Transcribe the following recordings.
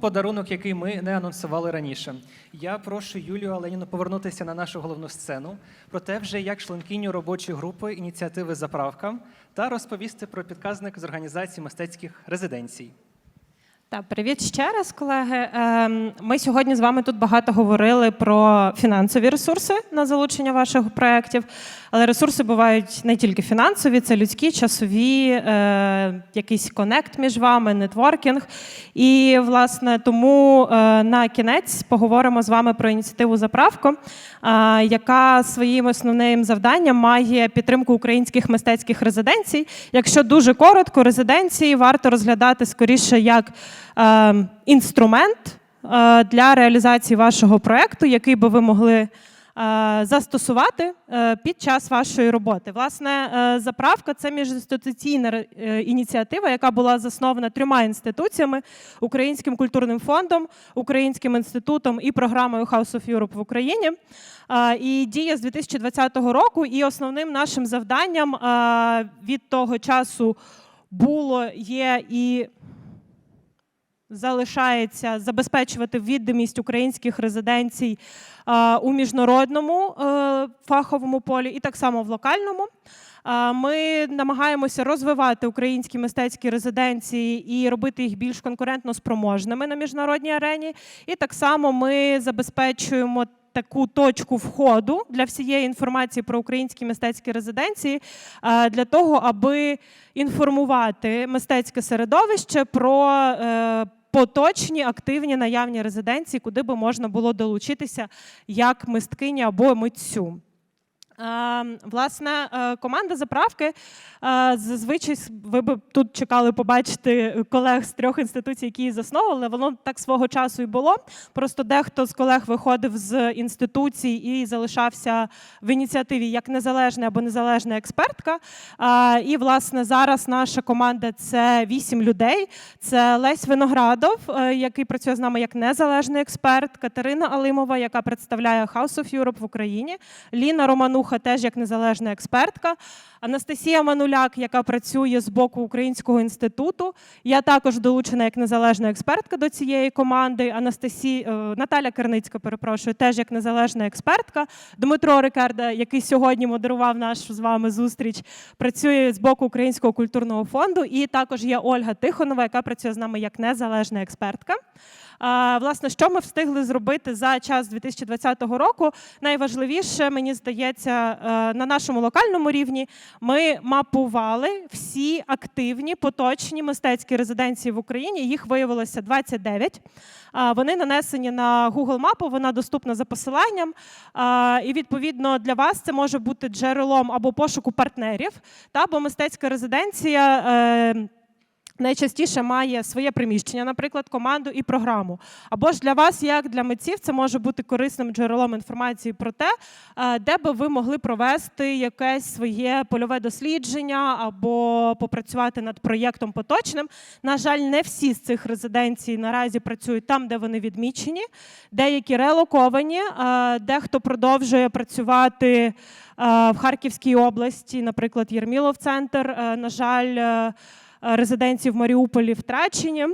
подарунок, який ми не анонсували раніше. Я прошу Юлію Оленіну повернутися на нашу головну сцену, проте вже як членкиню робочої групи ініціативи Заправка та розповісти про підказник з організації мистецьких резиденцій. Так, привіт ще раз, колеги. Ем, Ми сьогодні з вами тут багато говорили про фінансові ресурси на залучення ваших проєктів. Але ресурси бувають не тільки фінансові, це людські, часові, е, якийсь конект між вами, нетворкінг. І, власне, тому е, на кінець поговоримо з вами про ініціативу Заправко, е, яка своїм основним завданням має підтримку українських мистецьких резиденцій. Якщо дуже коротко, резиденції варто розглядати скоріше як інструмент е, для реалізації вашого проекту, який би ви могли е, застосувати е, під час вашої роботи. Власне, е, заправка це міжінституційна е, ініціатива, яка була заснована трьома інституціями: Українським культурним фондом, Українським інститутом і програмою House of Europe в Україні. Е, І діє з 2020 року. І основним нашим завданням е, від того часу було, є і залишається забезпечувати відомість українських резиденцій у міжнародному е, фаховому полі і так само в локальному. Ми намагаємося розвивати українські мистецькі резиденції і робити їх більш конкурентно спроможними на міжнародній арені. І так само ми забезпечуємо таку точку входу для всієї інформації про українські мистецькі резиденції для того, аби інформувати мистецьке середовище про е, поточні активні наявні резиденції, куди би можна було долучитися як мисткині або митцю. Е, Власне, е, команда заправки е, зазвичай ви б тут чекали побачити колег з трьох інституцій, які її засновували. Воно так свого часу і було. Просто дехто з колег виходив з інституцій і залишався в ініціативі як незалежна або незалежна експертка. І, власне, зараз наша команда це вісім людей. Це Лесь Виноградов, який працює з нами як незалежний експерт, Катерина Алимова, яка представляє House of Europe в Україні, Ліна Романуха, теж як незалежна експертка. Анастасія Мануляк, яка працює з боку Українського інституту. Я також долучена як незалежна експертка до цієї команди. Анастасі... е, Наталя Керницька, перепрошую, теж як незалежна експертка. Дмитро Рикарда, який сьогодні модерував нашу з вами зустріч, працює з боку Українського культурного фонду. І також є Ольга Тихонова, яка працює з нами як незалежна експертка. Власне, що ми встигли зробити за час 2020 року? Найважливіше, мені здається, на нашому локальному рівні ми мапували всі активні поточні мистецькі резиденції в Україні. Їх виявилося 29. Вони нанесені на Google мапу, вона доступна за посиланням. І відповідно для вас це може бути джерелом або пошуку партнерів, та бо мистецька резиденція. Найчастіше має своє приміщення, наприклад, команду і програму. Або ж для вас, як для митців, це може бути корисним джерелом інформації про те, е, де би ви могли провести якесь своє польове дослідження або попрацювати над проєктом поточним. На жаль, не всі з цих резиденцій наразі працюють там, де вони відмічені. Деякі релоковані, е, дехто продовжує працювати е, в Харківській області, наприклад, Єрмілов центр. На жаль, резиденції в Маріуполі втрачені.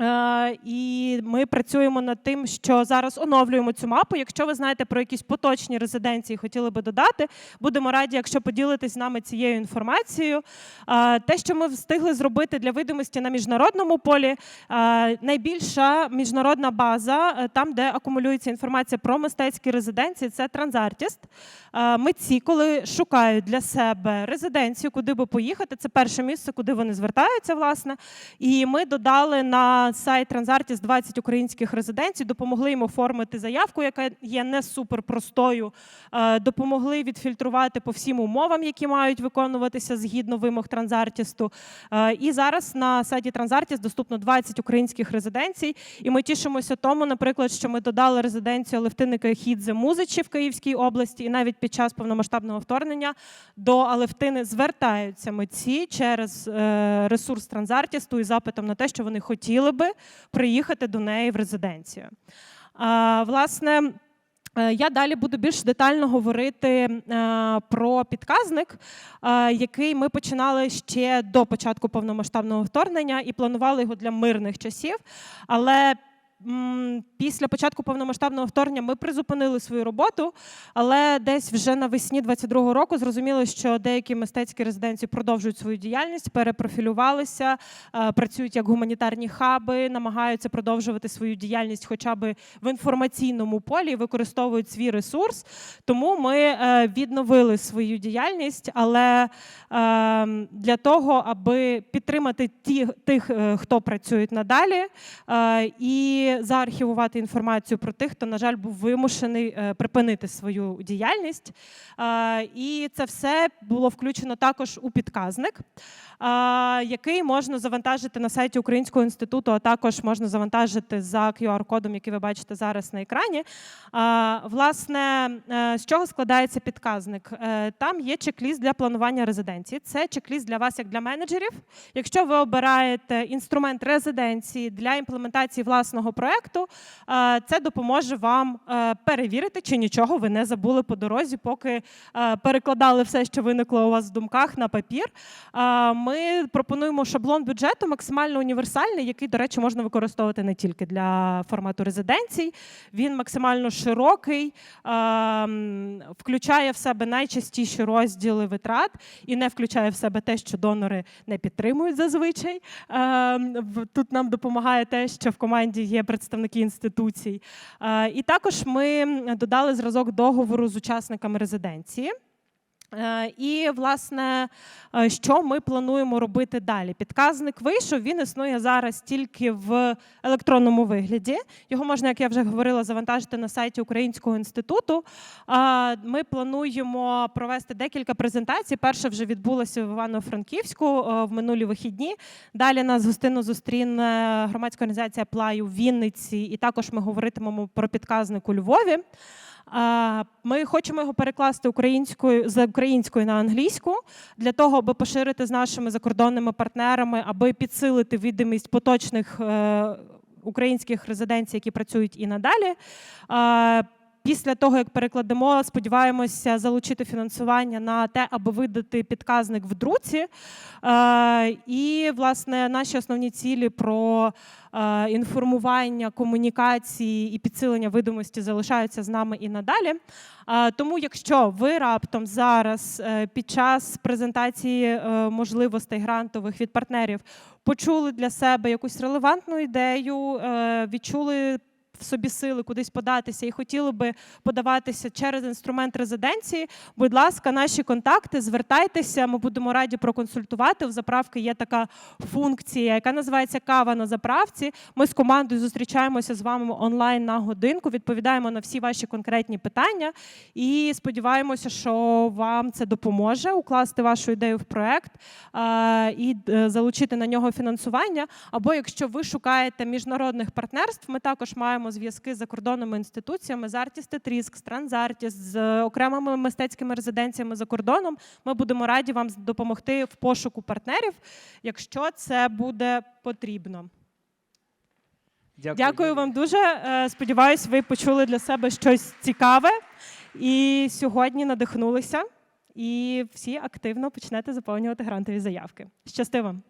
Е, І ми працюємо над тим, що зараз оновлюємо цю мапу. Якщо ви знаєте про якісь поточні резиденції, хотіли би додати, будемо раді, якщо поділитесь з нами цією інформацією. Е, Те, що ми встигли зробити для видимості на міжнародному полі, е, найбільша міжнародна база, там, де акумулюється інформація про мистецькі резиденції, це Транзартіст. Е, Митці, коли шукають для себе резиденцію, куди би поїхати, це перше місце, куди вони звертаються, власне. І ми додали на сайт Транзартіс 20 українських резиденцій, допомогли їм оформити заявку, яка є не супер простою. е, Допомогли відфільтрувати по всім умовам, які мають виконуватися згідно вимог Транзартісту. Е, І зараз на сайті Транзартіс доступно 20 українських резиденцій. І ми тішимося тому, наприклад, що ми додали резиденцію Алевтиника Хідзе Музичі в Київській області, і навіть під час повномасштабного вторгнення до Алевтини звертаються митці через е, ресурс Транзартісту і запитом на те, що вони хотіли би приїхати до неї в резиденцію. Власне. Е, Я далі буду більш детально говорити е, про підказник, е, який ми починали ще до початку повномасштабного вторгнення і планували його для мирних часів. Але після початку повномасштабного вторгнення ми призупинили свою роботу, але десь вже навесні 22-го року зрозуміло, що деякі мистецькі резиденції продовжують свою діяльність, перепрофілювалися, е, працюють як гуманітарні хаби, намагаються продовжувати свою діяльність хоча б в інформаційному полі, використовують свій ресурс. Тому ми е, відновили свою діяльність, але е, для того, аби підтримати тих, е, хто працюють надалі, е, заархівувати інформацію про тих, хто, на жаль, був вимушений е, припинити свою діяльність. І це все було включено також у підказник, який можна завантажити на сайті Українського інституту, а також можна завантажити за QR-кодом, який ви бачите зараз на екрані. Власне, е, з чого складається підказник? Е, Там є чек-ліст для планування резиденції. Це чек-ліст для вас, як для менеджерів. Якщо ви обираєте інструмент резиденції для імплементації власного проекту, е, це допоможе вам е, перевірити, чи нічого ви не забули по дорозі, поки е, перекладали все, що виникло у вас в думках на папір. Ми пропонуємо шаблон бюджету максимально універсальний, який, до речі, можна використовувати не тільки для формату резиденцій. Він максимально широкий, включає в себе найчастіші розділи витрат і не включає в себе те, що донори не підтримують зазвичай. Тут нам допомагає те, що в команді є представники інституцій. Е, І також ми додали зразок договору з учасниками резиденції. Е, І, власне, е, що ми плануємо робити далі? Підказник вийшов, він існує зараз тільки в електронному вигляді. Його можна, як я вже говорила, завантажити на сайті Українського інституту. Е, Ми плануємо провести декілька презентацій. Перша вже відбулася в Івано-Франківську в минулі вихідні. Далі нас гостинно зустріне громадська організація Плаю в Вінниці, і також ми говоритимемо про підказник у Львові. Ми хочемо його перекласти українською з української на англійську для того, аби поширити з нашими закордонними партнерами, аби підсилити відомість поточних е, українських резиденцій, які працюють і надалі. Після того, як перекладемо, сподіваємося залучити фінансування на те, аби видати підказник в друці. Е, І, власне, наші основні цілі про е, інформування, комунікації і підсилення видимості залишаються з нами і надалі. Е, Тому, якщо ви раптом зараз під час презентації можливостей грантових від партнерів почули для себе якусь релевантну ідею, відчули собі сили кудись податися і хотіли би подаватися через інструмент резиденції, будь ласка, наші контакти, звертайтеся, ми будемо раді проконсультувати. В заправки є така функція, яка називається кава на заправці. Ми з командою зустрічаємося з вами онлайн на годинку, відповідаємо на всі ваші конкретні питання і сподіваємося, що вам це допоможе укласти вашу ідею в проект і е, залучити на нього фінансування. Або якщо ви шукаєте міжнародних партнерств, ми також маємо зв'язки з закордонними інституціями з Artist at Risk, з Трансартіст, з окремими мистецькими резиденціями за кордоном. Ми будемо раді вам допомогти в пошуку партнерів, якщо це буде потрібно. Дякую, Дякую вам дуже. Е, Сподіваюсь, ви почули для себе щось цікаве і сьогодні надихнулися. І всі активно почнете заповнювати грантові заявки. Щасти вам!